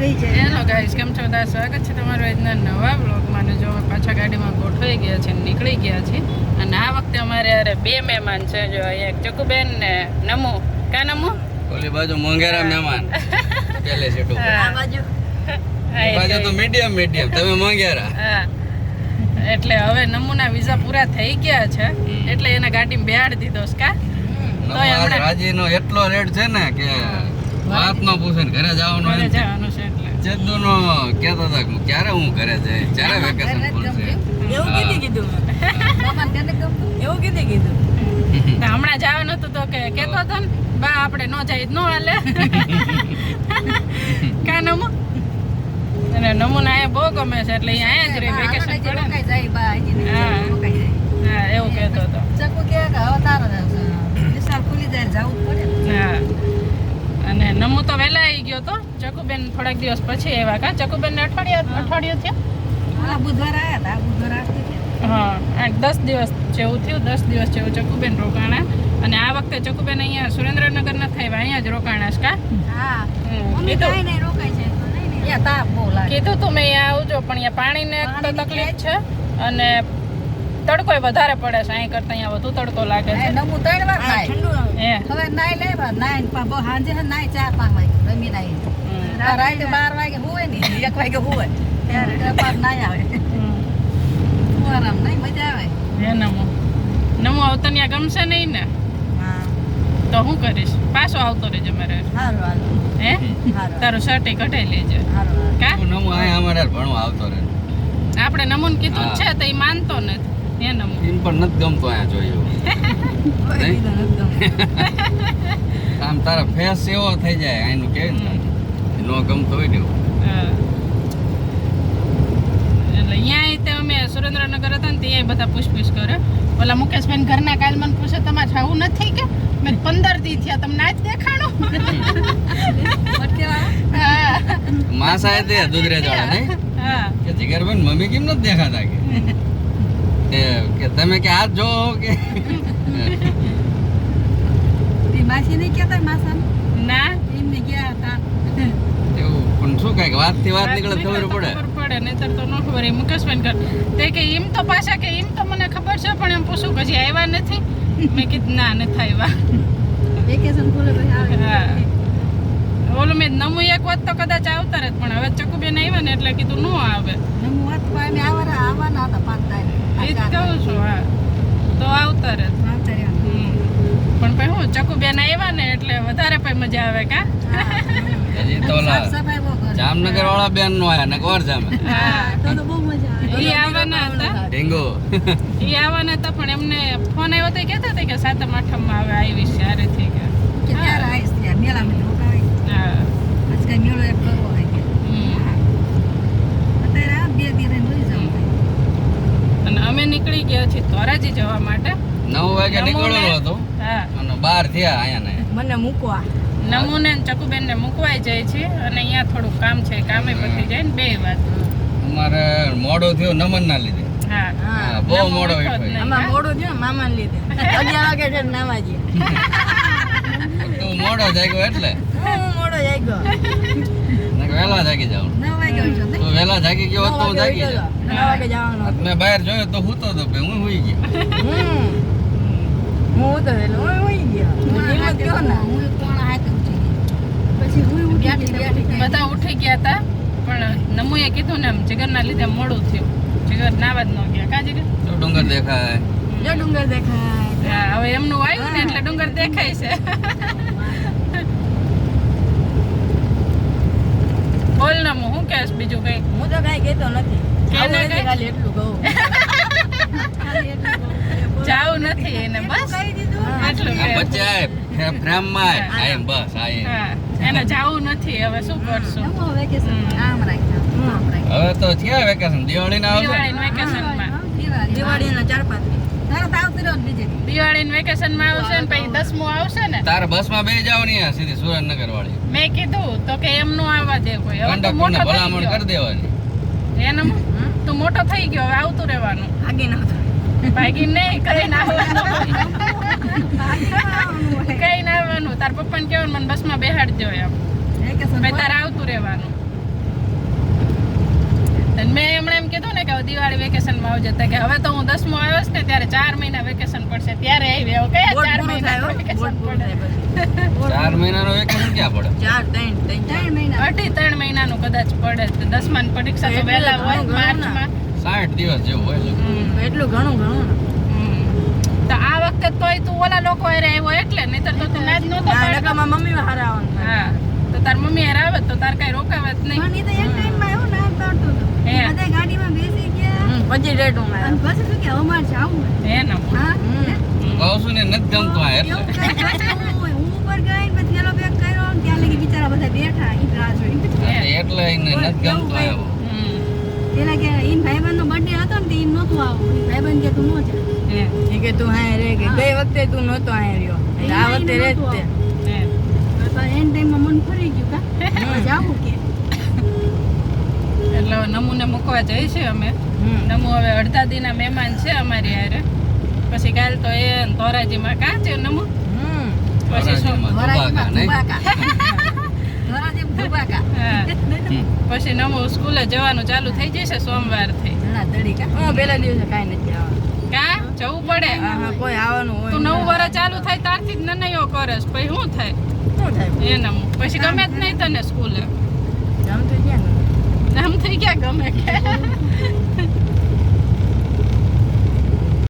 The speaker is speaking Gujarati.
રહી જાય. હેલો ગાઈસ કેમ છો? બધા સ્વાગત છે તમારું આજના નવા બ્લોગમાં અને જો અમે પાછા ગાડીમાં ગોઠવાઈ ગયા છે નીકળી ગયા છે અને આ વખતે અમારે અરે બે મહેમાન છે. જો અહીંયા એક ચકુબેન ને નમુ. કા નમો? ઓલી બાજુ મોંઘેરા મહેમાન. પેલે સીટ હા. આ બાજુ? હા, બાજુ તો મીડિયમ મીડિયમ તમે મોંઘેરા. હા. એટલે હવે નમૂના વિઝા પૂરા થઈ ગયા છે. એટલે એને ગાડીમાં બેહાડી દીધો છે કા? તોય હમણાં- રાજીનો એટલો રેટ છે ને કે વાત ન પૂછે ને ઘરે જવાનું ઘરે છે. જવાનું છે એટલે. ચેદુનો કહેતો હતા કે ક્યારે હું ઘરે જાય ક્યારે વેકેશન ખુલશે એવું. કીધું? કીધું એવું કીધું? કીધું હમણાં જવાનું હતું તો કે કેતો હતો ને બા આપણે ન જાય ન હાલે. કા નમો? અને નમૂના અહીંયા બહુ ગમે છે એટલે અહીંયા જ રહી વેકેશન પડે ને. રોકાઈ જાય બા અહીંથી ને હા. રોકાઈ જાય. હા એવું કહેતો હતો ચકુ કહે કે હવે તારો જ આવશે. વિશાલ ખુલી જાય જવું જ પડે ને. હા અને નમુ તો વહેલા આવી ગયો તો ચકુબેન થોડાક દિવસ પછી આવ્યા કા? ચકુબેન અઠવાડિયા અઠવાડિયું થયું? બુધવાર આવ્યા હતા બુધવારે. હા આઠ દસ દિવસ જેવું થયું દસ દિવસ જેવું ચકુબેન રોકાણા. અને આ વખતે ચકુબેન અહીંયા સુરેન્દ્રનગર ના થાય અહીંયા જ રોકાણા છે કા? રોકાય છે કીધું તું મેં અહીંયા આવજો પણ અહીંયા પાણીને તો તકલીફ છે. અને તડકોય વધારે પડે છે અહીં કરતા અહીંયા વધુ તડકો લાગે છે. નમું ત્રણ વાર. ઠંડુ. હવે નાય લેવા નાઈ સાંજે હે નાય પાંચ વાગે રમી હમ. રાતે બાર વાગે હુવે ને એક વાગે હુવે. ત્યારે પાછ નાય આવે. આરામ નહીં મજા આવે. હે નમો નમો આવતો ત્યાં ગમશે નહીં ને? હા. તો હું કરીશ? પાછો આવતો રહેજે મારે. હે? તારું શર્ટ કઢાઈ લેજે. કા? નમો અહીંયા અમારે ભણવા આવતો રહે. આપણે નમૂન કીધું જ છે તો એ માનતો નથી. હે નમો? એમ પણ નથી ગમતો અહીંયા જોયું આમ તારા ફેસ એવો થઈ જાય આનું કે ન ગમતો હોય ને હા. એટલે અહીંયા તે અમે સુરેન્દ્રનગર હતા ને ત્યાં બધા પૂછપૂછ કરે. ઓલા મુકેશભાઈ ઘરના કાલ મને પૂછે તમારે જવું નથી કે? મેં પંદર દી થયા તમને આજ દેખાણું. હા. માસા એ તે દુધરે વાળા હા. કે જીગરબેન મમ્મી કેમ નથી દેખાતા કે? કે કે તમે કે આ જો કે? માસી નહીં કહેતા માસા ના. એમને ગયા હતા. શું વાતથી વાત નીકળે ખબર પડે. પડે નહીતર તો ન ખબર. એ મુકેશભાઈ કર તે કે એમ તો પાછા કે એમ તો મને ખબર છે પણ એમ પૂછું કે હજી આવ્યા નથી? મેં કીધું ના નથી આવ્યા. વેકેશન ખુલે પછી આવે. હા. ઓલું મેં નમું એક વાત તો કદાચ આવતા રહે પણ હવે ચકુબેન આવ્યા ને એટલે કીધું ન આવે. નમું વાત પામે આવવાના આવવાના હતા પાંચ એ જ કહું છું હા. તો આવતા રહે હમ. પણ પછી હું ચકુબેન આવ્યા ને એટલે વધારે પછી મજા આવે કા? હજી તો સાફ સફાઈ જામનગર વાળા બેન નો આયા ને કોર જામે. હા તો તો બહુ મજા આવે. ઈ આવવાના હતા? ઢીંગો. ઈ આવવાના હતા પણ એમને ફોન આવ્યો તો કહેતા હતા કે સાતમ આઠમમાં હવે આરે થી કે. કે ત્યારે આવીશ ત્યાં મેળામાં રોકાવે હા. આજકાલ મેળો એક કરવો હોય કે. અત્યારે આ બે દી રહીને વહી થાય. અને અમે નીકળી ગયા છીએ ધોરાજી જવા માટે. નવ વાગે નીકળવાનું હતું. હા. અને બાર થયા અહીંયા ને મને મૂકવા. નમુને ને ચકુબેનને મૂકવાઈ જાય છે અને અહીંયા થોડુંક કામ છે કામે પતી જાય ને બે વાત. અમારે મોડો થયો નમન ના લીધે. હા. હા, બહુ મોડો હા? મોડું મામાને લીધે. અગિયાર વાગે છે ને તું મોડો જાગ્યો એટલે? હું હું મોડો જાગ્યો. ગયો વહેલા જાગી જાવ? તું વહેલા જાગી ગયો તો હું જાગી હતું. મેં બહાર જોયો તો હું તો તો હું હુઈ ગયો. હમ. હું તો હું હુઈ ગયો. હું કહો ને હું કોણ હાથે ઉઠી ગઈ. પછી હું ઉઠી ગઈ તો ઉઠી ગઈ. બધા ઉઠી ગયા હતા પણ નમુએ કીધું ને એમ જીગરના લીધે મોડું થયું. જીગર નાવા જ ન ગયા. કા જીગર ડુંગર દેખાય. જો ડુંગર દેખાય. હવે એમનું આવ્યું ને એટલે ડુંગર દેખાય છે. બોલ નમુ હું કહેશ બીજું કઈ હું તો કાંઈ કહેતો નથી. કે આવું નથી, ખાલી એટલું કહું. જાવું નથી એને બસ? એટલું આ કે વચ્ચે આય ફ્રેમમાં આય આ એમ બસ આઈ એમ. એને જાવું નથી હવે શું કરશું? વેકેશન. હવે તો છે વેકેશન દિવાળી ના દિવાળી દિવાળી વેકેશનમાં દિવાળી ના ચાર પાંચ ને. દિવાળી વેકેશનમાં આવશે ને પછી દસમું આવશે ને? તારે બસમાં બે જવાની આ સીધી સુરેન્દ્રનગર વાળી મેં કીધું તો કે એમનું આવવા દે કોઈ. હવે તું મોટો થઈ ભલામણ ગયો. કરી દેવાની. એને? તું મોટો થઈ ગયો હવે આવતું રહેવાનું. આગી ના થયું. ભાગી નહીં કઈ ના કઈ ના આવવાનું તાર પપ્પાને કહેવાનું મને બસમાં બેહાડજો એમ વેકેશન તારે આવતું રહેવાનું મેં હમણાં એમ કીધું ને કે દિવાળી દિવાળી વેકેશનમાં આવજે તો કે હવે તો હું દસમો આવ્યો છે ને ત્યારે ચાર મહિના વેકેશન પડશે ત્યારે આવી હવે કયા ચાર મહિના વેકેશન પડે થાય પછી. ચાર મહિનાનો વેકેશન ક્યાં પડે ચાર ત્રણ ત્રણ મહિના અઢી ત્રણ મહિનાનું કદાચ પડે દસમા પરીક્ષા તો વહેલા હોય માર્ચમાં સાઠ દિવસ જેવું હોય એટલું ઘણું ઘણું તો આ વખતે તોય તું ઓલા લોકો હારે આવ્યો એટલે નહીતર તો તું ના જ નહોતો નકામાં મમ્મી હારા આવવાનું હા તો તાર મમ્મી હારે આવે તો તાર કઈ રોકાવે જ નહીં. પણ તો એક ટાઈમમાં એવું ના પાડતો હે. બધા ગાડીમાં બેસી ગયા. પછી રેટ હું અને શું કે અમારે જાવું હે ને હા? કહું છું ને નથી ગમતું આ એટલે. હોય. હું ઉપર ગઈ પછી થેલો પેક કર્યો ત્યાં લગી બિચારા બધા બેઠા ઈ જ રાહ જોઈને. એટલે નથી ગમતું આ હમ. પેલા કે ઈન ભાઈબંધનો birthday હતો ને તે નહોતું આવું ભાઈબંધ કે તું નો જા. એ કે તું હા રે કે ગઈ વખતે તું નહોતો અહીંયા રહ્યો. એટલે આ વખતે રે જ તે. હે. હવે પાછા end time માં મન ફરી ગયું કા? જાવું કે. એટલે નમૂને મૂકવા જઈએ છીએ અમે. નમુ હવે અડધા દીના મહેમાન છે અમારી હારે. પછી કાલ તો એ ધોરાજી ધોરાજીમાં. કાં છે નમુ? હમ. પછી શું ધોરાજીમાં ધુબાકા નહીં? ધુબાકા. ધોરાજી ધુબાકા. હા હમ. પછી નમો સ્કૂલે જવાનું ચાલુ થઈ જશે સોમવારથી. ધડા ધડી કા? પેલા દિવસે કાંઈ નથી આવવાનું કાં? જવું પડે. કોઈ આવવાનું હોય તું નવું. વર્ષ ચાલુ થાય ત્યારથી જ નનૈયો કરસ પછી શું થાય? શું થાય? એ નમુ. પછી ગમે જ નહીં તને સ્કૂલે. જમ થઈ ગયા ગમે? કે